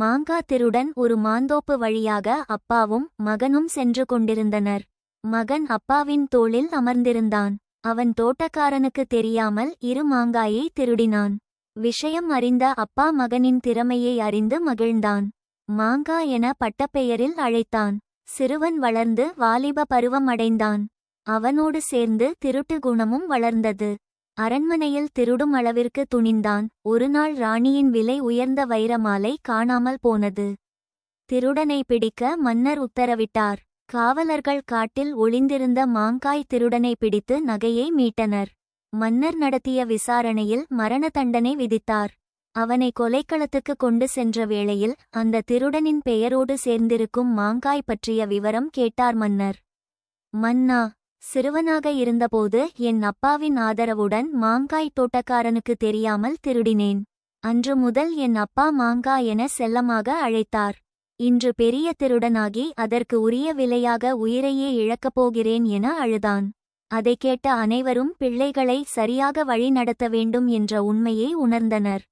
மாங்கா திருடன் ஒரு மாந்தோப்பு வழியாக அப்பாவும் மகனும் சென்று கொண்டிருந்தனர். மகன் அப்பாவின் தோளில் அமர்ந்திருந்தான். அவன் தோட்டக்காரனுக்கு தெரியாமல் இரு மாங்காயை திருடினான். விஷயம் அறிந்த அப்பா மகனின் திறமையை அறிந்து மகிழ்ந்தான். மாங்கா என பட்டப்பெயரில் அழைத்தான். சிறுவன் வளர்ந்து வாலிப பருவம் அடைந்தான் அவனோடு சேர்ந்து திருட்டு குணமும் வளர்ந்தது. அரண்மனையில் திருடும் அளவிற்கு துணிந்தான். ஒருநாள் ராணியின் விலை உயர்ந்த வைரமாலை காணாமல் போனது. திருடனை பிடிக்க மன்னர் உத்தரவிட்டார். காவலர்கள் காட்டில் ஒளிந்திருந்த மாங்காய் திருடனை பிடித்து நகையை மீட்டனர். மன்னர் நடத்திய விசாரணையில் மரண தண்டனை விதித்தார். அவனை கொலைக்களத்துக்கு கொண்டு சென்ற வேளையில் அந்த திருடனின் பெயரோடு சேர்ந்திருக்கும் மாங்காய் பற்றிய விவரம் கேட்டார் மன்னர். மன்னா சிறுவனாக இருந்தபோது என் அப்பாவின் ஆதரவுடன் மாங்காய் தோட்டக்காரனுக்கு தெரியாமல் திருடினேன். அன்று முதல் என் அப்பா மாங்கா என செல்லமாக அழைத்தார். இன்று பெரிய திருடனாகி அதற்கு உரிய விலையாக உயிரையே இழக்கப் போகிறேன் என அழுதான். அதைக் கேட்ட அனைவரும் பிள்ளைகளை சரியாக வழி நடத்த வேண்டும் என்ற உண்மையை உணர்ந்தனர்.